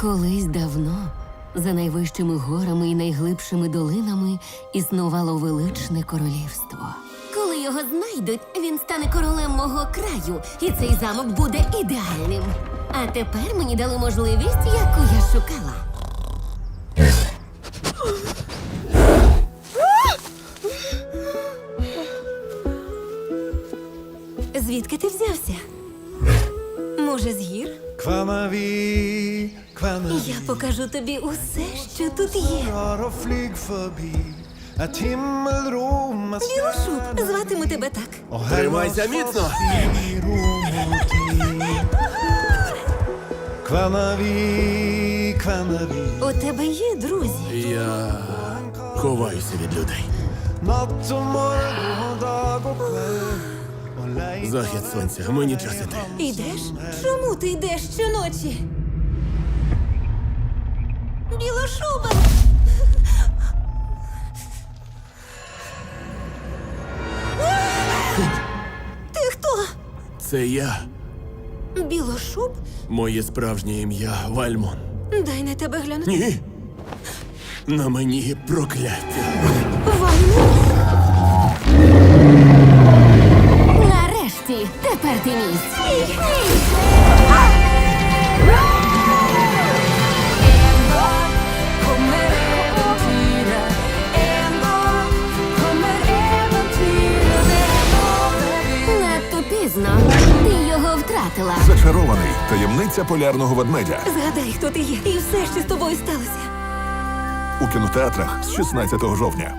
Колись давно, за найвищими горами і найглибшими долинами існувало величне королівство. Коли його знайдуть, він стане королем мого краю, і цей замок буде ідеальним. А тепер мені дали можливість, яку я шукала. Звідки ти взявся? Може, з гір? Kvanna Я покажу тобі усе, що тут є. Білошуб, зватиму тебе так. Тримайся міцно. У тебе є друзі. Я ховаюся від людей. Захід сонця, мені час іти. Ідеш? Чому ти йдеш щоночі? Це я, Білошуб? моє справжнє ім'я Вальмон. Дай на тебе глянути. Ні. На мені прокляття. Вальмон? Нарешті, тепер ти мій. Стій! Пізно. Ти його втратила. Зачарований таємниця полярного ведмедя Згадай, хто ти є, і все, що з тобою сталося. у кінотеатрах з 16 жовтня.